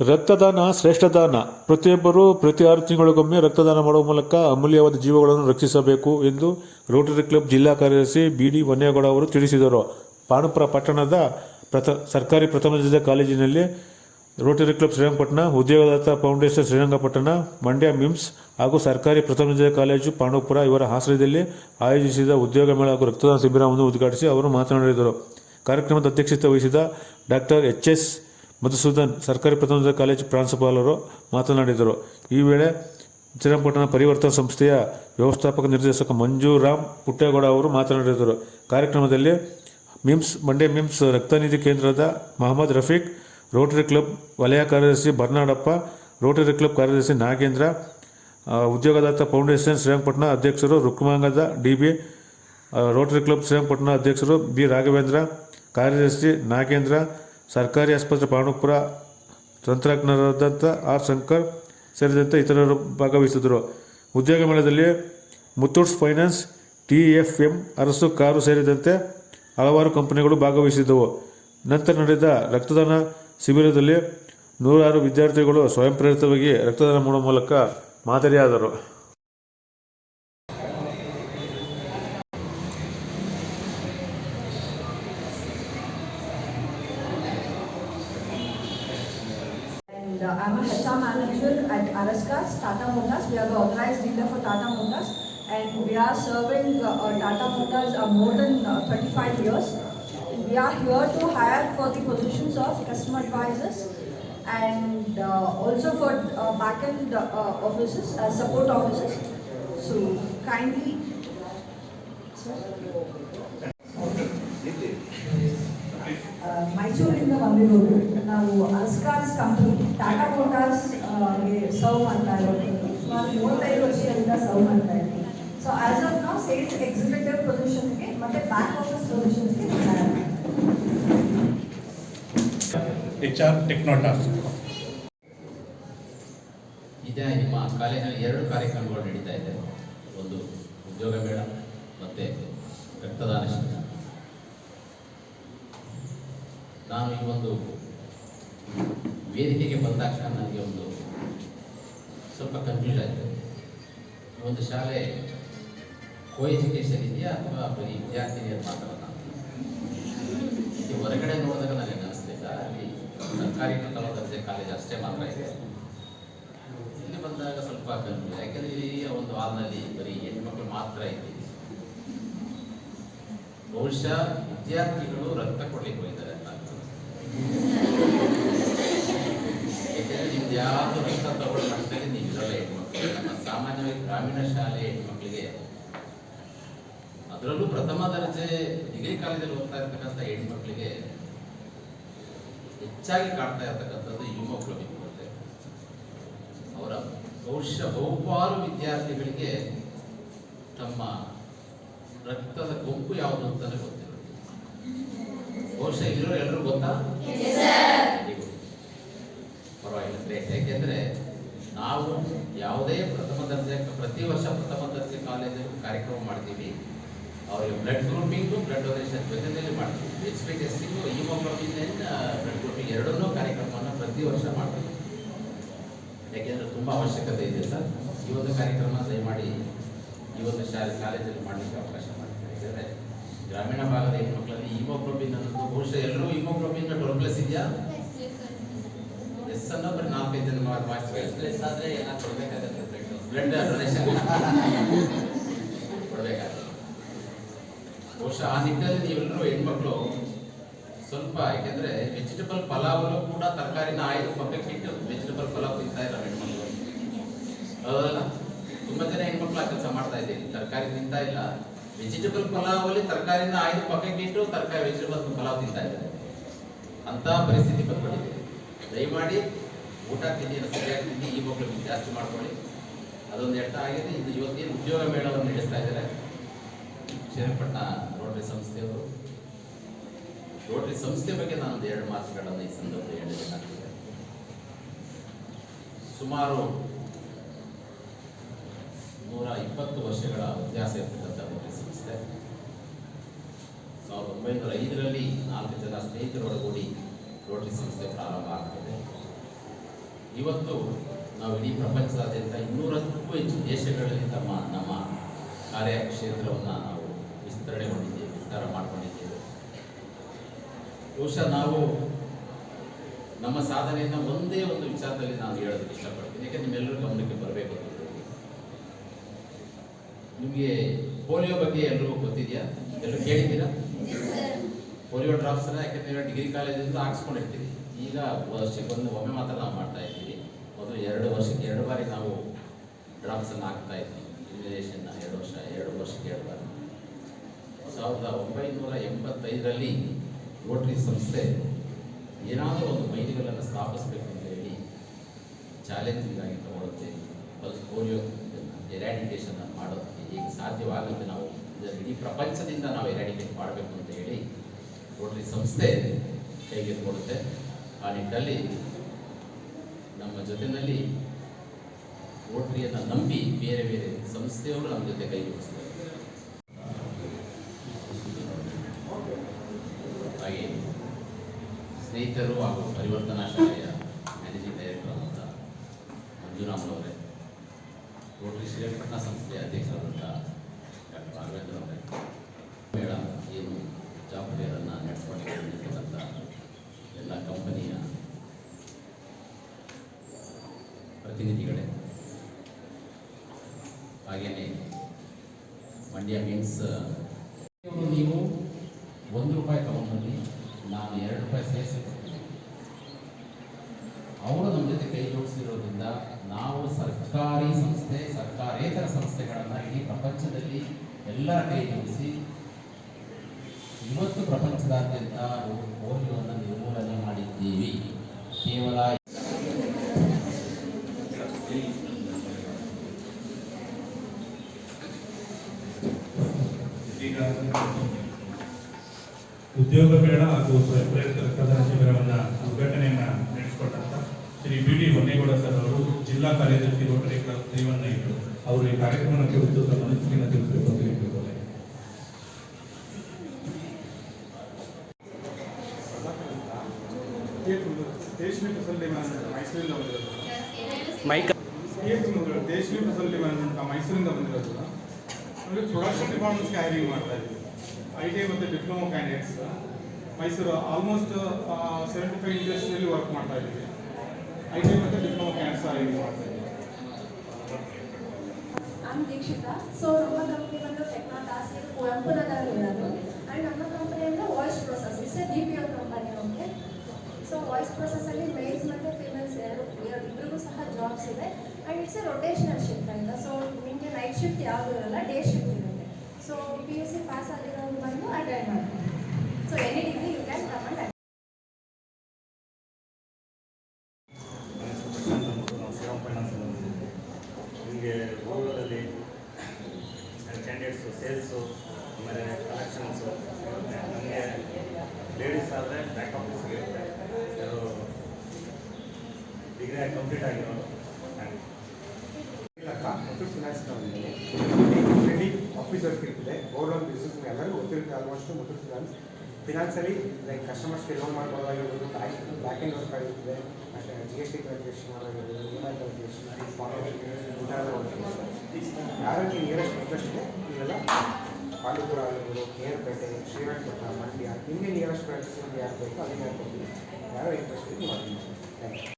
ರಕ್ತದಾನ ಶ್ರೇಷ್ಠದಾನ. ಪ್ರತಿಯೊಬ್ಬರೂ ಪ್ರತಿ ಆರು ತಿಂಗಳಿಗೊಮ್ಮೆ ರಕ್ತದಾನ ಮಾಡುವ ಮೂಲಕ ಅಮೂಲ್ಯವಾದ ಜೀವಗಳನ್ನು ರಕ್ಷಿಸಬೇಕು ಎಂದು ರೋಟರಿ ಕ್ಲಬ್ ಜಿಲ್ಲಾ ಕಾರ್ಯದರ್ಶಿ ಬಿ ಡಿ ವನ್ನೇಗೌಡ ಅವರು ತಿಳಿಸಿದರು. ಪಾಣಪುರ ಪಟ್ಟಣದ ಪ್ರಥ, ಸರ್ಕಾರಿ ಪ್ರಥಮ ದರ್ಜೆ ಕಾಲೇಜಿನಲ್ಲಿ ರೋಟರಿ ಕ್ಲಬ್ ಶ್ರೀರಂಗಪಟ್ಟಣ, ಉದ್ಯೋಗದಾತ ಫೌಂಡೇಶನ್ ಶ್ರೀರಂಗಪಟ್ಟಣ, ಮಂಡ್ಯ ಮಿಮ್ಸ್ ಹಾಗೂ ಸರ್ಕಾರಿ ಪ್ರಥಮ ದರ್ಜೆ ಕಾಲೇಜು ಪಾಂಡವಪುರ ಇವರ ಆಶ್ರಯದಲ್ಲಿ ಆಯೋಜಿಸಿದ ಉದ್ಯೋಗ ಮೇಳ ಹಾಗೂ ರಕ್ತದಾನ ಶಿಬಿರವನ್ನು ಉದ್ಘಾಟಿಸಿ ಅವರು ಮಾತನಾಡಿದರು. ಕಾರ್ಯಕ್ರಮದ ಅಧ್ಯಕ್ಷತೆ ವಹಿಸಿದ ಡಾಕ್ಟರ್ ಎಚ್ ಎಸ್ ಮಧುಸೂದನ್ ಸರ್ಕಾರಿ ಪ್ರಥಮ ಕಾಲೇಜು ಪ್ರಾಂಶುಪಾಲರು ಮಾತನಾಡಿದರು. ಈ ವೇಳೆ ಶ್ರೀರಂಗಪಟ್ಟಣ ಪರಿವರ್ತನಾ ಸಂಸ್ಥೆಯ ವ್ಯವಸ್ಥಾಪಕ ನಿರ್ದೇಶಕ ಮಂಜುರಾಮ್ ಪುಟ್ಟೇಗೌಡ ಅವರು ಮಾತನಾಡಿದರು. ಕಾರ್ಯಕ್ರಮದಲ್ಲಿ ಮಿಮ್ಸ್ ಮಂಡೇ ಮಿಮ್ಸ್ ರಕ್ತನಿಧಿ ಕೇಂದ್ರದ ಮಹಮ್ಮದ್ ರಫೀಕ್, ರೋಟರಿ ಕ್ಲಬ್ ವಲಯ ಕಾರ್ಯದರ್ಶಿ ಬರ್ನಾಡಪ್ಪ, ರೋಟರಿ ಕ್ಲಬ್ ಕಾರ್ಯದರ್ಶಿ ನಾಗೇಂದ್ರ ಉದ್ಯೋಗದಾತ ಫೌಂಡೇಶನ್ ಶ್ರೀರಂಗಪಟ್ಟಣ ಅಧ್ಯಕ್ಷರು Rukmangada D B rotary club Srirangapatna ಅಧ್ಯಕ್ಷರು ಬಿ ರಾಘವೇಂದ್ರ, ಕಾರ್ಯದರ್ಶಿ ನಾಗೇಂದ್ರ ಸರ್ಕಾರಿ ಆಸ್ಪತ್ರೆ ಪಾಣುಪುರ ತಂತ್ರಜ್ಞರಾದಂಥ ಆರ್ ಶಂಕರ್ ಸೇರಿದಂತೆ ಇತರರು ಭಾಗವಹಿಸಿದರು ಉದ್ಯೋಗ ಮೇಳದಲ್ಲಿ Muthoots finance, T F M Arasu car ಸೇರಿದಂತೆ ಹಲವಾರು ಕಂಪನಿಗಳು ಭಾಗವಹಿಸಿದ್ದವು. ನಂತರ ನಡೆದ ರಕ್ತದಾನ ಶಿಬಿರದಲ್ಲಿ ನೂರಾರು ವಿದ್ಯಾರ್ಥಿಗಳು ಸ್ವಯಂಪ್ರೇರಿತವಾಗಿ ರಕ್ತದಾನ ಮಾಡುವ ಮೂಲಕ ಮಾದರಿಯಾದರು. I'm a HR manager at Araskas, Tata Motors. We are the authorized dealer for Tata Motors and we are serving uh, uh Tata Motors uh, more than uh, 35 years. We are here to hire for the positions of customer advisors and uh, also for uh, backend uh, offices, uh, support offices. So kindly, sir. Uh, Mysore in the Valley Road. ನಾವು ಅಸ್ಕಾರ್ಸ್ company Tata ಮೋಟಾರ್ಸ್ಗೆ serve ಮಾಡ್ತಾ ಇರೋದು. ಸುಮಾರು ಮೂವತ್ತೈದು ವರ್ಷದಿಂದ serve ಮಾಡ್ತಾ ಇದ್ದೀವಿ. ಸೊ ಆಸ್ ಆಫ್ ನಾವು ಸೇಲ್ಸ್ ಎಕ್ಸಿಕ್ಯೂಟಿವ್ ಪೊಸಿಷನ್ಗೆ ಮತ್ತೆ ಬ್ಯಾಕ್ ಆಫೀಸ್ ಪೊಸಿಷನ್ಸ್ಗೆ ಎಚ್ ಆರ್ ಟೆಕ್ನೋಟಾಸ್ ಇದೇ ನಿಮ್ಮ ಕಾಲೇಜಿನಲ್ಲಿ ಎರಡು ಕಾರ್ಯಕ್ರಮಗಳು ನಡೀತಾ ಇದೆ. ಒಂದು ಉದ್ಯೋಗ ಮೇಳ ಮತ್ತು ರಕ್ತದಾನ ಶಿಬಿರ. ನಾನು ಈ ಒಂದು ವೇದಿಕೆಗೆ ಬಂದ ತಕ್ಷಣ ನನಗೆ ಒಂದು ಸ್ವಲ್ಪ ಕನ್ಫ್ಯೂಸ್ ಆಯಿತು. ಒಂದು ಶಾಲೆ ಕೋ ಎಜುಕೇಷನ್ ಇದೆಯಾ ಅಥವಾ ಬರೀ ವಿದ್ಯಾರ್ಥಿನಿಯರು ಮಾತ್ರ ಹೊರಗಡೆ ನೋಡಿದಾಗ ನನಗೆ ಅನಿಸ್ತಿಲ್ಲ ಅಲ್ಲಿ ಸರ್ಕಾರಿ ಪ್ರಥಮ ದರ್ಜೆ ಕಾಲೇಜ್ ಅಷ್ಟೇ ಮಾತ್ರ ಇದೆ. ಇಲ್ಲಿ ಬಂದಾಗ ಸ್ವಲ್ಪ ಕನ್ಫ್ಯೂಸ್ ಯಾಕೆಂದ್ರೆ ಇಲ್ಲಿ ಒಂದು ಹಾಲ್ನಲ್ಲಿ ಬರೀ ಹೆಣ್ಮಕ್ಳು ಮಾತ್ರ ಇದೆ. ಬಹುಶಃ ವಿದ್ಯಾರ್ಥಿಗಳು ರಕ್ತ ಕೊಡ್ಲಿಕ್ಕೆ ಹೋಗಿದ್ದಾರೆ ಅಂತ ಅನ್ಸುತ್ತೆ. ಯಾಕೆಂದ್ರೆ ನಿಮ್ದು ಯಾವುದು ರಕ್ತ ತಗೊಳ್ಳೋ ಮಟ್ಟದಲ್ಲಿ ನೀವು ಇರಲ್ಲ ಹೆಣ್ಮಕ್ಳು ನಮ್ಮ ಸಾಮಾನ್ಯವಾಗಿ ಗ್ರಾಮೀಣ ಶಾಲೆ ಹೆಣ್ಮಕ್ಳಿಗೆ ಅದರಲ್ಲೂ ಪ್ರಥಮ ದರ್ಜೆ ಡಿಗ್ರಿ ಕಾಲೇಜಲ್ಲಿ ಓದ್ತಾ ಇರ್ತಕ್ಕಂಥ ಹೆಣ್ಮಕ್ಳಿಗೆ ಹೆಚ್ಚಾಗಿ ಕಾಣ್ತಾ ಇರ್ತಕ್ಕಂಥದ್ದು ಹಿಮೋಗ್ಲೋಬಿನ್ ಕೊರತೆ ಅವರ ಬಹುಶಃ ಬಹುಪಾಲು ವಿದ್ಯಾರ್ಥಿಗಳಿಗೆ ತಮ್ಮ ರಕ್ತದ ಗುಂಪು ಯಾವುದು ಅಂತಾನೆ ಗೊತ್ತಿಲ್ಲ. ಬಹುಶಃ ಇಲ್ಲಿರೋ ಎಲ್ಲರೂ ಗೊತ್ತಾ. ಪರವಾಗಿಲ್ಲ. ಯಾಕೆಂದ್ರೆ ನಾವು ಯಾವುದೇ ಪ್ರಥಮ ದರ್ಜೆ ಪ್ರತಿ ವರ್ಷ ಪ್ರಥಮ ದರ್ಜೆ ಕಾಲೇಜು ಕಾರ್ಯಕ್ರಮ ಮಾಡ್ತೀವಿ. ಅವರಿಗೆ ಬ್ಲಡ್ ಗ್ರೂಪಿಂಗು ಬ್ಲಡ್ ಡೊನೇಷನ್ ಜೊತೆಯಲ್ಲಿ ಮಾಡ್ತೀವಿ. H P testing haemoglobin blood grouping ಎರಡನ್ನೂ ಕಾರ್ಯಕ್ರಮವನ್ನು ಪ್ರತಿ ವರ್ಷ ಮಾಡ್ತೀವಿ. ಯಾಕೆಂದ್ರೆ ತುಂಬ ಅವಶ್ಯಕತೆ ಇದೆ ಸರ್. ಈ ಒಂದು ಕಾರ್ಯಕ್ರಮ ದಯಮಾಡಿ ಈ ಒಂದು ಶಾಲೆ ಕಾಲೇಜಲ್ಲಿ ಮಾಡಲಿಕ್ಕೆ ಅವಕಾಶ ಮಾಡ್ತೀವಿ. ಯಾಕಂದರೆ ಗ್ರಾಮೀಣ ಭಾಗದ ಹೆಣ್ಮಕ್ಳಲ್ಲಿ ಹಿಮೋಗ್ಲೋಬಿನ್ ಅನ್ನೋದು ಬಹುಶಃ ಎಲ್ಲರೂ ಹಿಮೋಗ್ಲೋಬಿನ್ ಟ್ವೆಲ್ ಪ್ಲಸ್ ಇದೆಯಾ ಎಸ್ ಅನ್ನೋ ಬರೀ ಬಹುಶಃ ಆ ನಿಟ್ಟಿನಲ್ಲಿ ನೀವೆಲ್ಲರೂ ಹೆಣ್ಮಕ್ಳು ಸ್ವಲ್ಪ ಯಾಕೆಂದ್ರೆ ವೆಜಿಟಬಲ್ ಪಲಾವಲ್ಲೂ ಕೂಡ ತರಕಾರಿನ ಆಯ್ದು ಪಕ್ಕಕ್ಕೆ ಇಟ್ಟು ವೆಜಿಟಬಲ್ ಪಲಾವ್ ತಿಂತಾ ಇಲ್ಲ ಹೆಣ್ಮಕ್ಳು ಹೌದಲ್ಲ ತುಂಬಾ ಜನ ಹೆಣ್ಮಕ್ಳು ಆ ಕೆಲಸ ಮಾಡ್ತಾ ಇದ್ದೀವಿ ತರಕಾರಿ ತಿಂತಾ ಇಲ್ಲ ವೆಜಿಟಬಲ್ ಪಲಾವಲ್ಲಿ ತರಕಾರಿನ ಆಯ್ದು ಪಕ್ಕಕ್ಕೆ ಇಟ್ಟು ತರಕಾರಿ ವೆಜಿಟಬಲ್ ಪಲಾವ್ ತಿಂತಾ ಇದ್ದಾರೆ. ಅಂತ ಪರಿಸ್ಥಿತಿ ಬಂದ್ಬಿಟ್ಟಿದೆ. ದಯಮಾಡಿ ಊಟ ತಿಂಡಿಯನ್ನು ಸರಿಯಾಗಿ ತಿಂಡಿ ಈ ಮಕ್ಕಳು ಜಾಸ್ತಿ ಮಾಡ್ಕೊಳ್ಳಿ. ಅದೊಂದು ಎಟ್ಟ ಆಗಿದೆ. ಇದು ಇವತ್ತೇನು ಉದ್ಯೋಗ ಮೇಳವನ್ನು ನಡೆಸ್ತಾ ಇದ್ದಾರೆ. ಶ್ರೀರಂಗಪಟ್ಟಣ ರೋಟರಿ ಸಂಸ್ಥೆಯವರು. ರೋಟರಿ ಸಂಸ್ಥೆ ಬಗ್ಗೆ ನಾನು ಒಂದು ಎರಡು ಮಾತುಗಳನ್ನು ಈ ಸಂದರ್ಭದಲ್ಲಿ ಹೇಳಬೇಕಾಗ್ತದೆ. ಸುಮಾರು ನೂರ ಇಪ್ಪತ್ತು ವರ್ಷಗಳ ವ್ಯತ್ಯಾಸ ಇರ್ತಕ್ಕಂಥ ರೋಟರಿ ಸಂಸ್ಥೆ. ಸಾವಿರದ ಒಂಬೈನೂರ ಐದರಲ್ಲಿ ನಾಲ್ಕು ಜನ ಸ್ನೇಹಿತರೊಳಗೂಡಿ ರೋಟರಿ ಸಂಸ್ಥೆ ಪ್ರಾರಂಭ ಆಗ್ತದೆ. ಇವತ್ತು ನಾವು ಇಡೀ ಪ್ರಪಂಚದಾದ್ಯಂತ ಇನ್ನೂರಕ್ಕೂ ಹೆಚ್ಚು ದೇಶಗಳಲ್ಲಿ ತಮ್ಮ ನಮ್ಮ ಕಾರ್ಯಕ್ಷೇತ್ರವನ್ನು ನಾವು ವಿಸ್ತರಣೆ ಮಾಡಿದ್ದೇವೆ ವಿಸ್ತಾರ ಮಾಡಿಕೊಂಡಿದ್ದೇವೆ. ಬಹುಶಃ ನಾವು ನಮ್ಮ ಸಾಧನೆಯನ್ನು ಒಂದೇ ಒಂದು ವಿಚಾರದಲ್ಲಿ ನಾನು ಹೇಳೋದಕ್ಕೆ ಇಷ್ಟಪಡ್ತೀನಿ. ಯಾಕೆ ನಿಮ್ಮೆಲ್ಲರೂ ಗಮನಕ್ಕೆ ಬರಬೇಕು ನಿಮಗೆ ಪೋಲಿಯೋ ಬಗ್ಗೆ ಎಲ್ಲರೂ ಗೊತ್ತಿದೆಯಾ? ಎಲ್ಲರೂ ಕೇಳಿದ್ದೀರಾ? ಪೋಲಿಯೋ ಡ್ರಾಪ್ಸ್ನ ಯಾಕೆಂದ್ರೆ ಡಿಗ್ರಿ ಕಾಲೇಜಿಂದ ಹಾಕ್ಸ್ಕೊಂಡಿರ್ತೀವಿ ಈಗ ವರ್ಷಕ್ಕೆ ಒಂದು, ಒಮ್ಮೆ ಮಾತ್ರ ನಾವು ಮಾಡ್ತಾ ಇದ್ದೀವಿ. ಮೊದಲು ಎರಡು ವರ್ಷಕ್ಕೆ, ಎರಡು ಬಾರಿ ನಾವು ಡ್ರಾಪ್ಸನ್ನು ಹಾಕ್ತಾ ಇದ್ವಿ. ಇಮ್ಯುನೇಷನ್ ಎರಡು ವರ್ಷ, ಎರಡು ವರ್ಷಕ್ಕೆ ಎರಡು ಬಾರಿ. ಸಾವಿರದ ಒಂಬೈನೂರ ಎಂಬತ್ತೈದರಲ್ಲಿ ರೋಟರಿ ಸಂಸ್ಥೆ ಏನಾದರೂ ಒಂದು ಮೈಲಿಗಳನ್ನು ಸ್ಥಾಪಿಸಬೇಕು ಅಂತ ಹೇಳಿ ಚಾಲೆಂಜಿಂಗ್ ಆಗಿ ತಗೊಳ್ಳುತ್ತೆ ಪಲ್ಸ್ ಪೋಲಿಯೋ ಎರಾಡಿಕೇಷನ್ ಮಾಡೋದಕ್ಕೆ ಈಗ ಸಾಧ್ಯವಾಗುತ್ತೆ ನಾವು ಇಡೀ ಪ್ರಪಂಚದಿಂದ ನಾವು ಎರಾಡಿಕೇಟ್ ಮಾಡಬೇಕು ಅಂತ ಹೇಳಿ ರೋಟರಿ ಸಂಸ್ಥೆ ಕೈಗೆತ್ತಿಕೊಳ್ಳುತ್ತೆ ಆ ನಿಟ್ಟಲ್ಲಿ ನಮ್ಮ ಜೊತೆಯಲ್ಲಿ ರೋಟರಿಯನ್ನು ನಂಬಿ ಬೇರೆ ಬೇರೆ ಸಂಸ್ಥೆಯವರು ನಮ್ಮ ಜೊತೆ ಕೈ ಹಾಗೆ ಸ್ನೇಹಿತರು ಹಾಗೂ ಪರಿವರ್ತನಾ ಶಾಲೆಯ ಮ್ಯಾನೇಜಿಂಗ್ ಡೈರೆಕ್ಟರ್ ಆದಂಥ ಮಂಜುರಾಮ್ ಅವರೇ ರೋಟರಿ ಶ್ರೀರಂಗಪಟ್ಟಣ ಸಂಸ್ಥೆಯ ಅಧ್ಯಕ್ಷರಾದಂಥ ಡಾಕ್ಟರ್ ರಾಘವೇಂದ್ರ ಅವರೇ ಮೇಳ ಏನು ಜಾಬ್ ಫೇರನ್ನು ನಡೆಸ್ಕೊಂಡಿರ್ತಕ್ಕಂಥ ಕಂಪನಿಯ ಪ್ರತಿನಿಧಿಗಳೇ. ಹಾಗೆಯೇ ಮಂಡ್ಯ ಮೀನ್ಸ್ ನೀವು ಒಂದು ರೂಪಾಯಿ ತಗೊಂಡ್ಬನ್ನಿ ನಾನು ಎರಡು ರೂಪಾಯಿ ಸೇರಿಸಿ ಅವರು ನಮ್ಮ ಜೊತೆ ಕೈ ಜೋಡಿಸಿರೋದ್ರಿಂದ ನಾವು ಸರ್ಕಾರಿ ಸಂಸ್ಥೆ, ಸರ್ಕಾರೇತರ ಸಂಸ್ಥೆಗಳನ್ನು ಇಡೀ ಪ್ರಪಂಚದಲ್ಲಿ ಎಲ್ಲರ ಕೈ ಜೋಡಿಸಿ, ಇವತ್ತು ಪ್ರಪಂಚದಾದ್ಯಂತ ಪೋಲಿಯೋವನ್ನು ಮಾಡಿದ್ದೀವಿ. ಕೇವಲ ಉದ್ಯೋಗ ಮೇಳ ಹಾಗೂ ಸ್ವಯಂಪ್ರೇರಿತ ರಕ್ತದಾನ ಶಿಬಿರವನ್ನು ಉದ್ಘಾಟನೆಯನ್ನ ನಡೆಸಿಕೊಟ್ಟಂತ Shri B D Honnegowda sir ಅವರು ಜಿಲ್ಲಾ ಕಾರ್ಯದರ್ಶಿ ರೋಟರಿ ಕ್ಲಬ್ ಇದ್ದರು ಅವರು ಈ ಕಾರ್ಯಕ್ರಮಕ್ಕೆ ಕುರಿತು ತಮ್ಮ ರೇಷ್ಮೆ ಫಸಲ್ ಮ್ಯಾನೇಜ್ಮೆಂಟ್ ಮೈಸೂರಿಂದ ಬಂದಿರೋದು ಮೈಕ್ ರೇಷ್ಮೆ ಫಸಲ್ ಮ್ಯಾನೇಜ್ಮೆಂಟ್ ಮೈಸೂರಿಂದ ಬಂದಿರೋದು ಅಂದರೆ ಪ್ರೊಡಕ್ಷನ್ ಡಿಪಾರ್ಟ್ಮೆಂಟ್ಸ್ಗೆ ಹೈರಿಂಗ್ ಮಾಡ್ತಾ ಇದ್ದೀವಿ. ಐ ಟಿ ಐ ಮತ್ತು diploma candidates Mysuru almost seventy five ಇಂಡಸ್ಟ್ರಿಯಲ್ಲಿ ವರ್ಕ್ ಮಾಡ್ತಾ ಇದ್ದೀವಿ. ಐ ಟಿ ಐ ಮತ್ತು ಡಿಪ್ಲೊಮಾ ಕ್ಯಾಂಡಿಡೇಟ್ಸ್ ಹೈರಿಂಗ್ ಮಾಡ್ತಾ ಇದ್ದೀವಿ. ನಾನು ದೀಕ್ಷಿತಾ. ಸೊ ನಮ್ಮ ಕಂಪ್ನಿ ಬಂದು ಇದು ಕುವೆಂಪು ಇರೋದು ಆ್ಯಂಡ್ ನಮ್ಮ ಕಂಪನಿ ಅಂದರೆ voice process it's a D P O company okay so voice ಪ್ರೊಸೆಸಲ್ಲಿ males ಮತ್ತು ಫಿಮೇಲ್ಸ್ ಎರಡು ಎರಡು ಇಬ್ಬರಿಗೂ ಸಹ ಜಾಬ್ಸ್ ಇದೆ and it's a rotational shift ಅಂತ ಸೊ ನಿಮಗೆ ನೈಟ್ ಶಿಫ್ಟ್ ಯಾವುದು ಇರಲ್ಲ ಡೇ ಶಿಫ್ಟ್ ಇರುತ್ತೆ. So P U C pass ಆಗಿರೋದು ಬಂದು ಅಟೆಂಡ್ ಮಾಡ್ತಾರೆ so any degree you can come and ನಿಮಗೆ ರೂರಲಲ್ಲಿ ಕ್ಯಾಂಡಿಡೇಟ್ಸು ಸೇಲ್ಸು ಆಮೇಲೆ ಕಲೆಕ್ಷನ್ಸು ಇರುತ್ತೆ. ನಮಗೆ ಲೇಡೀಸ್ ಆದರೆ ಬ್ಯಾಕ್ ಆಫೀಸ್ ಇರುತ್ತೆ. ಯಾರು ಡಿಗ್ರಿ ಕಂಪ್ಲೀಟ್ ಆಗಿರೋರು ಹಾಗೆ ಇಲ್ಲಕ್ಕ ಮತ್ತು ಫಿನಾನ್ಸ್ ಕಂಪ್ನಿಯಲ್ಲಿ ಆಲ್ರೆಡಿ ಆಫೀಸರ್ಸ್ ಇರ್ತದೆ ಗೋಲ್ಡ್ ಲೋನ್ ಬಿಸ್ನೆಸ್ ಎಲ್ಲರಿಗೂ ಗೊತ್ತಿರುತ್ತೆ ಆಲ್ಮೋಸ್ಟ್ ಮತ್ತು ಫಿನಾನ್ಸ್ ಫಿನಾನ್ಸಲ್ಲಿ ಲೈಕ್ ಕಸ್ಟಮರ್ಸ್ಗೆ ಲೋನ್ ಮಾಡ್ಕೊಳ್ಳೋದಾಗಿರ್ಬೋದು ಬ್ಯಾಂಕ್ ಬ್ಯಾಕ್ ಎಂಡ್ ವರ್ಕ್ ಆಗಿರ್ತದೆ. ಮತ್ತೆ ಜಿ ಎಸ್ ಟಿ ಕ್ಯಾಲ್ಕುಲೇಷನ್ ಮಾಡೋದಾಗಿರ್ಬೋದು E M I calculation nearest interest ಇದೆ ಇವೆಲ್ಲ ಪಾಂಡಿಪುರ ಆಗಿರ್ಬೋದು ಕೇರ್ಪೇಟೆ ಶ್ರೀರಂಗಪಟ್ಟಣ, ಮಂಡ್ಯ ನಿಮಗೆ ನಿಯರೆಸ್ಟ್ ಬ್ರಾಂಚಸ್ ಯಾರು ಬೇಕೋ ಅದನ್ನ ಹಾಕ್ಕೊಡ್ತೀವಿ ಯಾರೋ ಇಂಟ್ರೆಸ್ಟ್ ಇದೆ ಮಾಡ್ತೀನಿ ಥ್ಯಾಂಕ್ ಯು